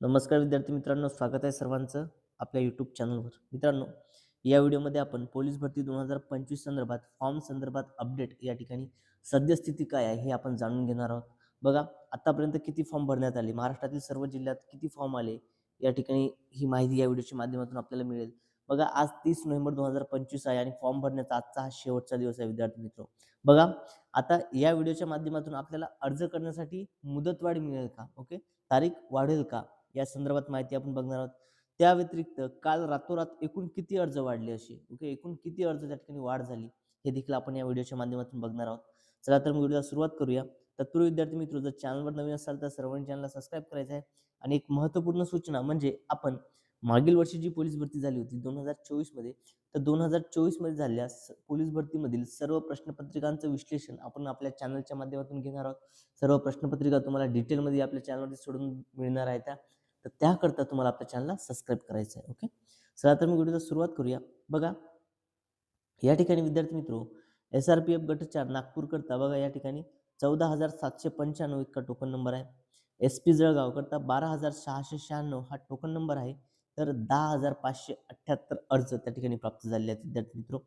नमस्कार विद्यार्थी मित्रांनो स्वागत आहे सर्वांचं आपल्या यूट्यूब चॅनलवर मित्रांनो या व्हिडिओमध्ये आपण पोलीस भरती दोन हजार पंचवीस संदर्भात फॉर्म संदर्भात अपडेट या ठिकाणी सद्यस्थिती काय आहे हे आपण जाणून घेणार आहोत. बघा आतापर्यंत किती फॉर्म भरण्यात आले महाराष्ट्रातील सर्व जिल्ह्यात किती फॉर्म आले या ठिकाणी ही माहिती या व्हिडिओच्या माध्यमातून आपल्याला मिळेल. बघा आज तीस नोव्हेंबर दोन हजार पंचवीस आहे आणि फॉर्म भरण्याचा आजचा हा शेवटचा दिवस आहे विद्यार्थी मित्र. बघा आता या व्हिडिओच्या माध्यमातून आपल्याला अर्ज करण्यासाठी मुदतवाढ मिळेल का? ओके? तारीख वाढेल का? या संदर्भात माहिती आपण बघणार आहोत. त्या व्यतिरिक्त काल रातोरात एकूण किती अर्ज वाढले असे? ओके एकूण किती अर्ज त्या ठिकाणी वाढ झाली? हे देखील आपण या व्हिडिओच्या माध्यमातून बघणार आहोत. चला तर मग व्हिडिओला सुरुवात करूया. तत्पूर्वी विद्यार्थी मित्र जर चॅनलवर नवीन असाल तर सर्वांनी चॅनलला सबस्क्राईब करायचं आहे. आणि एक महत्त्वपूर्ण सूचना म्हणजे आपण मागील वर्षी जी पोलीस भरती झाली होती दोन हजार चोवीसमध्ये तर दोन हजार चोवीसमध्ये झालेल्या पोलीस भरतीमधील सर्व प्रश्नपत्रिकांचं विश्लेषण आपण आपल्या चॅनलच्या माध्यमातून घेणार आहोत. सर्व प्रश्नपत्रिका तुम्हाला डिटेलमध्ये आपल्या चॅनलवरती सोडून मिळणार आहे त्या. तर त्याकरता तुम्हाला आपल्या चॅनलला सबस्क्राईब करायचं आहे ओके चला तर मी व्हिडिओला सुरुवात करूया. बघा या ठिकाणी विद्यार्थी मित्रो एस आर पी एफ गट चार नागपूरकरता बघा या ठिकाणी चौदा हजार सातशे पंच्याण्णव इतका टोकन नंबर आहे. एस पी जळगाव करता बारा हजार सहाशे शहाण्णव हा टोकन नंबर आहे. तर दहा हजार पाचशे अठ्ठ्याहत्तर अर्ज त्या ठिकाणी प्राप्त झालेले आहेत विद्यार्थी मित्रो.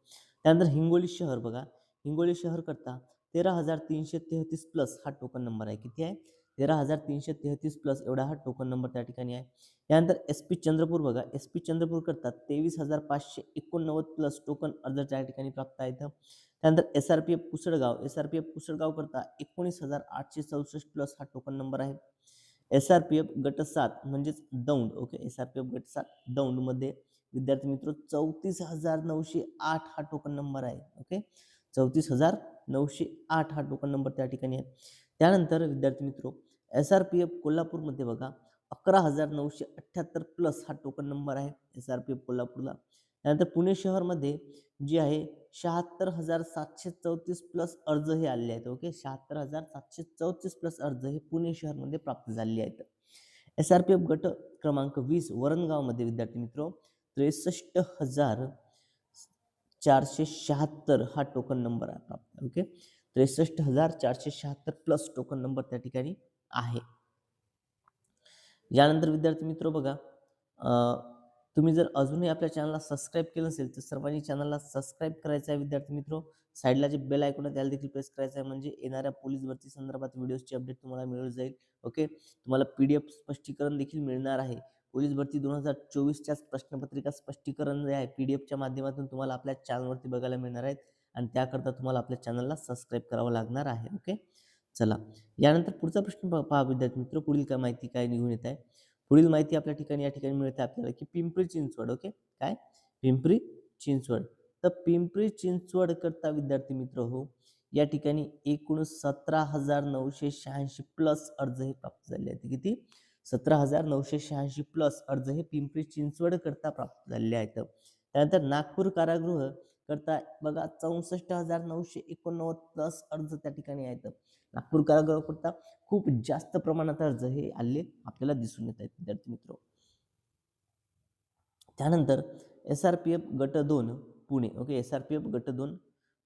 त्यानंतर हिंगोली शहर बघा. हिंगोली शहर करता तेरा हजार तीनशे तेहतीस प्लस हा टोकन नंबर आहे. किती आहे? तेरा हजार तीनशे तेहतीस प्लस एवढा हा टोकन नंबर त्या ठिकाणी आहे. त्यानंतर एस पी चंद्रपूर बघा एस पी चंद्रपूर करता तेवीस हजार पाचशे एकोणनव्वद प्लस टोकन अर्ज त्या ठिकाणी प्राप्त आहेत. त्यानंतर S R P F Pusadgaon S R P F Pusadgaon करता एकोणीस हजार आठशे चौसष्ट प्लस हा टोकन नंबर आहे. एस आर पी एफ गट सात म्हणजेच Daund okay S R P F गट सात दौंडमध्ये विद्यार्थी मित्र चौतीस हजार नऊशे आठ हा टोकन नंबर आहे ओके चौतीस हजार नऊशे आठ हा टोकन नंबर त्या ठिकाणी आहे. त्यानंतर विद्यार्थी मित्र एस आर पी एफ कोल्हापूरमध्ये बघा अकरा हजार नऊशे अठ्ठ्याहत्तर प्लस हा टोकन नंबर आहे एस आर पी एफ कोल्हापूरला. त्यानंतर पुणे शहरमध्ये जे आहे शहात्तर हजार सातशे चौतीस प्लस अर्ज हे आले आहेत ओके शहात्तर हजार सातशे चौतीस प्लस अर्ज हे पुणे शहरमध्ये प्राप्त झाले आहेत. एस आर पी एफ गट क्रमांक वीस वरणगावमध्ये विद्यार्थी मित्र त्रेसष्ट हजार चारशे शहात्तर हा टोकन नंबर आहे प्राप्त ओके त्रेसष्ट हजार चारशे शहात्तर प्लस टोकन नंबर त्या ठिकाणी आहे. यानंतर विद्यार्थी मित्र बघा तुम्ही जर अजूनही आपल्या चॅनलला सबस्क्राईब केलं नसेल तर सर्वांनी चॅनलला सबस्क्राईब करायचं आहे विद्यार्थी मित्र. साईडला जे बेल ऐकून आहे त्याला देखील प्रेस करायचं आहे म्हणजे येणाऱ्या पोलीस भरती संदर्भात व्हिडिओची अपडेट तुम्हाला मिळून जाईल. ओके? तुम्हाला पी डी एफ स्पष्टीकरण देखील मिळणार आहे. पोलीस भरती दोन हजार चोवीसच्याच प्रश्नपत्रिका स्पष्टीकरण जे आहे पी डी एफच्या माध्यमातून तुम्हाला आपल्या चॅनलवरती बघायला मिळणार आहेत. आणि त्याकरता तुम्हाला आपल्या चॅनलला सबस्क्राईब करावं लागणार आहे. ओके? चला. यानंतर पुढचा प्रश्न पहा पहा विद्यार्थी मित्र पुढील काय माहिती काय निघून येत आहे? पुढील माहिती आपल्या ठिकाणी या ठिकाणी मिळते आपल्याला की पिंपरी चिंचवड ओके? काय? पिंपरी चिंचवड. तर पिंपरी चिंचवड करता विद्यार्थी मित्र हो या ठिकाणी एकूण सतरा हजार नऊशे शहाऐंशी प्लस अर्ज हे प्राप्त झाले आहेत. किती? सतरा हजार नऊशे शहाऐंशी प्लस अर्ज हे पिंपरी चिंचवड करता प्राप्त झालेले आहेत. त्यानंतर नागपूर कारागृह करता बघा चौसष्ट हजार नऊशे एकोणनव्वद प्लस अर्ज त्या ठिकाणी आहेत. नागपूर कारागृह करता खूप जास्त प्रमाणात अर्ज हे आले आपल्याला दिसून येत आहेत विद्यार्थी मित्र. त्यानंतर एस आर पी एफ गट दोन Pune. Okay S R P F गट दोन.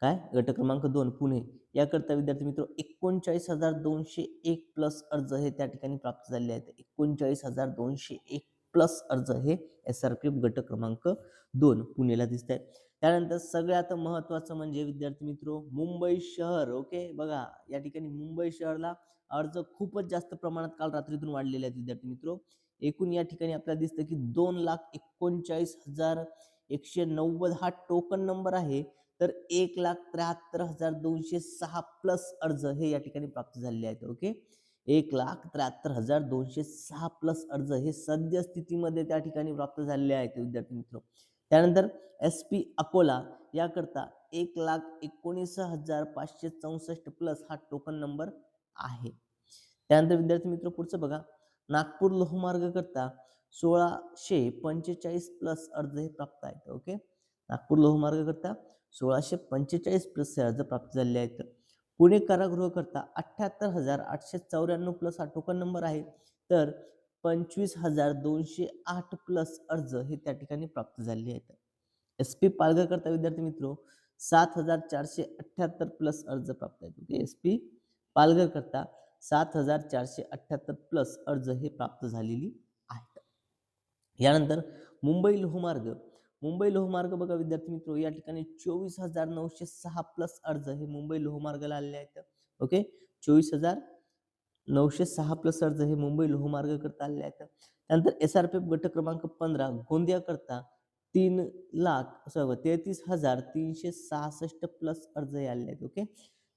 काय? गट क्रमांक दोन पुणे. याकरता विद्यार्थी मित्र एकोणचाळीस हजार दोनशे एक प्लस अर्ज हे त्या ठिकाणी प्राप्त झाले आहेत. एकोणचाळीस हजार दोनशे एक प्लस अर्ज हे एस आर पी एफ गट क्रमांक दोन पुणेला दिसत आहेत त्यानंतर सगळ्यात महत्त्वाचं म्हणजे विद्यार्थी मित्र मुंबई शहर ओके? बघा या ठिकाणी मुंबई शहरला अर्ज खूपच जास्त प्रमाणात काल रात्रीतून वाढलेले आहेत विद्यार्थी मित्र. एकूण या ठिकाणी आपल्याला दिसतं की दोन लाख एकोणचाळीस हजार एकशे नव्वद हा टोकन नंबर आहे. तर एक लाख त्र्याहत्तर हजार दोनशे सहा प्लस अर्ज हे या ठिकाणी प्राप्त झालेले आहेत ओके? एक लाख त्र्याहत्तर हजार दोनशे सहा प्लस अर्ज हे सद्यस्थितीमध्ये त्या ठिकाणी प्राप्त झालेले आहेत विद्यार्थी मित्र. त्यानंतर एस पी अकोला याकरता एक लाख एकोणीस हजार पाचशे चौसष्ट प्लस हा टोकन नंबर आहे. त्यानंतर विद्यार्थी मित्र पुढचं बघा. नागपूर लोहमार्ग करता सोळाशे पंचेचाळीस प्लस अर्ज हे प्राप्त आहेत ओके नागपूर लोहमार्ग करता सोळाशे पंचेचाळीस प्लस हे अर्ज प्राप्त झालेले आहेत. पुणे कारागृह करता अठ्ठ्याहत्तर हजार आठशे चौऱ्याण्णव प्लस हा टोकन नंबर आहे. तर पंचवीस हजार दोनशे आठ प्लस अर्ज हे त्या ठिकाणी प्राप्त झालेले आहेत. एस पी पालघर करता विद्यार्थी मित्र सात हजार चारशे अठ्ठ्याहत्तर प्लस अर्ज प्राप्त आहेत. ओके एस पी पालघर करता सात हजार चारशे अठ्ठ्याहत्तर प्लस अर्ज हे प्राप्त झालेली आहेत. यानंतर मुंबई लोहमार्ग मुंबई लोहमार्ग बघा विद्यार्थी मित्र या ठिकाणी चोवीस हजार नऊशे सहा प्लस अर्ज हे मुंबई लोहमार्गाला आलेले आहेत. ओके चोवीस हजार नऊशे सहा प्लस अर्ज हे मुंबई लोहमार्ग करता आलेले आहेत. त्यानंतर एस आर पी एफ गट क्रमांक पंधरा गोंदिया करता तीन लाख सॉरी तेहतीस हजार तीनशे सहासष्ट प्लस अर्ज हे आलेले आहेत. ओके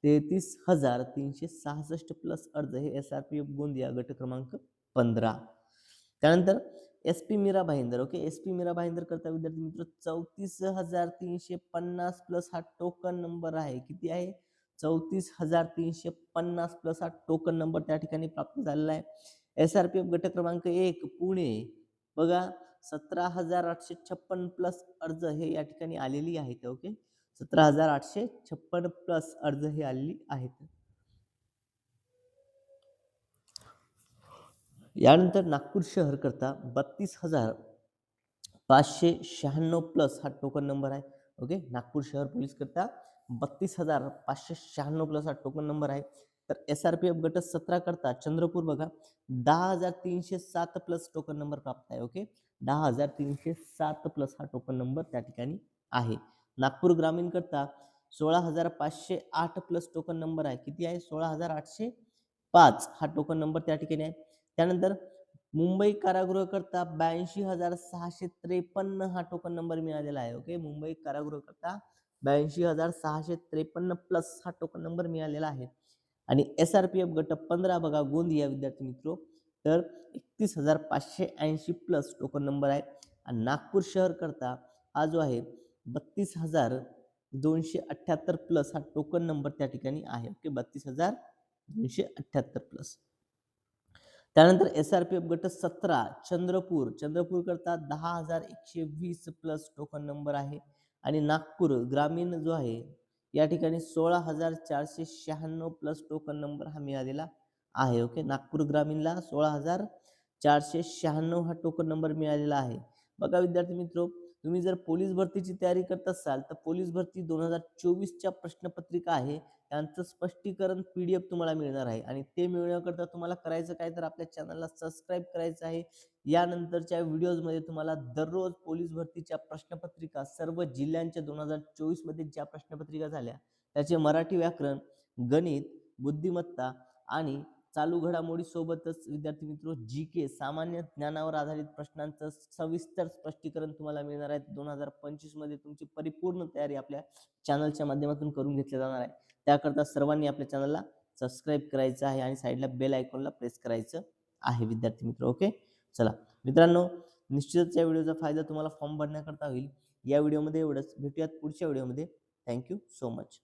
तेहतीस हजार तीनशे सहासष्ट प्लस अर्ज हे S R P F Gondia गट क्रमांक पंधरा. त्यानंतर S P Mira Bhayandar okay? S P Mira Bhayandar करता विद्यार्थी मित्र चौतीस हजार तीनशे पन्नास प्लस हा टोकन नंबर आहे. किती आहे? चौतीस हजार तीनशे पन्नास प्लस हा टोकन नंबर त्या ठिकाणी प्राप्त झालेला आहे. एस आर पी एफ गट क्रमांक एक पुणे. बघा सतरा हजार आठशे छप्पन प्लस अर्ज हे या ठिकाणी आलेली आहेत ओके? सतरा हजार आठशे छप्पन प्लस अर्ज हे आलेली आहेत. यानंतर नागपूर शहरकरता बत्तीस हजार पाचशे शहाण्णव प्लस हा टोकन नंबर आहे. ओके नागपूर शहर पोलीस करता बत्तीस हजार पाचशे शहाण्णव प्लस हा टोकन नंबर आहे. तर एस आर पी एफ गट सतरा करता चंद्रपूर बघा दहा हजार तीनशे सात प्लस टोकन नंबर प्राप्त आहे. ओके दहा हजार तीनशे सात प्लस हा टोकन नंबर त्या ठिकाणी आहे. नागपूर ग्रामीण करता सोळा हजार पाचशे आठ प्लस टोकन नंबर आहे. किती आहे? सोळा हजार आठशे पाच हा टोकन नंबर त्या ठिकाणी आहे. त्यानंतर मुंबई कारागृह करता ब्याऐंशी हजार सहाशे त्रेपन्न हा टोकन नंबर मिळालेला आहे ओके मुंबई कारागृह करता ब्याऐंशी हजार सहाशे त्रेपन्न प्लस हा टोकन नंबर मिळालेला आहे. आणि एस आर पी एफ गट पंधरा बघा गोंदिया विद्यार्थी मित्रो. तर एकतीस हजार पाचशे ऐंशी प्लस टोकन नंबर आहे. आणि नागपूर शहर करता हा जो आहे बत्तीस हजार दोनशे अठ्ठ्याहत्तर प्लस हा टोकन नंबर त्या ठिकाणी आहे ओके बत्तीस हजार दोनशे अठ्ठ्याहत्तर प्लस त्यानंतर एस आर पी एफ गट सतरा चंद्रपूर. चंद्रपूर करता दहा हजार एकशे वीस प्लस टोकन नंबर आहे. आणि नागपूर ग्रामीण जो आहे या ठिकाणी सोळा हजार चारशे शहाण्णव प्लस टोकन नंबर हा मिळालेला आहे. ओके नागपूर ग्रामीणला सोळा हजार चारशे शहाण्णव हा टोकन नंबर मिळालेला आहे. बघा विद्यार्थी मित्रो तुम्ही जर पोलीस भरतीची तयारी करत असाल तर पोलीस भरती दोन हजार चोवीसच्या प्रश्नपत्रिका आहे. त्यांचं स्पष्टीकरण पी डी एफ तुम्हाला मिळणार आहे. आणि ते मिळवण्याकरता तुम्हाला करायचं काय तर आपल्या चॅनलला सबस्क्राईब करायचं आहे. यानंतरच्या व्हिडिओजमध्ये तुम्हाला दररोज पोलीस भरतीच्या प्रश्नपत्रिका सर्व जिल्ह्यांच्या दोन हजार चोवीसमध्ये ज्या प्रश्नपत्रिका झाल्या त्याचे मराठी व्याकरण गणित बुद्धिमत्ता आणि चालू घडामोडीसोबतच विद्यार्थी मित्र जी के सामान्य ज्ञानावर आधारित प्रश्नांचं सविस्तर स्पष्टीकरण तुम्हाला मिळणार आहे. दोन हजार पंचवीसमध्ये तुमची परिपूर्ण तयारी आपल्या चॅनलच्या माध्यमातून करून घेतली जाणार आहे. त्याकरता सर्वांनी आपल्या चॅनलला सबस्क्राईब करायचं आहे आणि साईडला बेल आयकॉनला प्रेस करायचं आहे विद्यार्थी मित्र ओके? चला मित्रांनो निश्चितच या व्हिडिओचा फायदा तुम्हाला फॉर्म भरण्याकरता होईल. या व्हिडिओमध्ये एवढंच. भेटूयात पुढच्या व्हिडिओमध्ये. Thank you so much.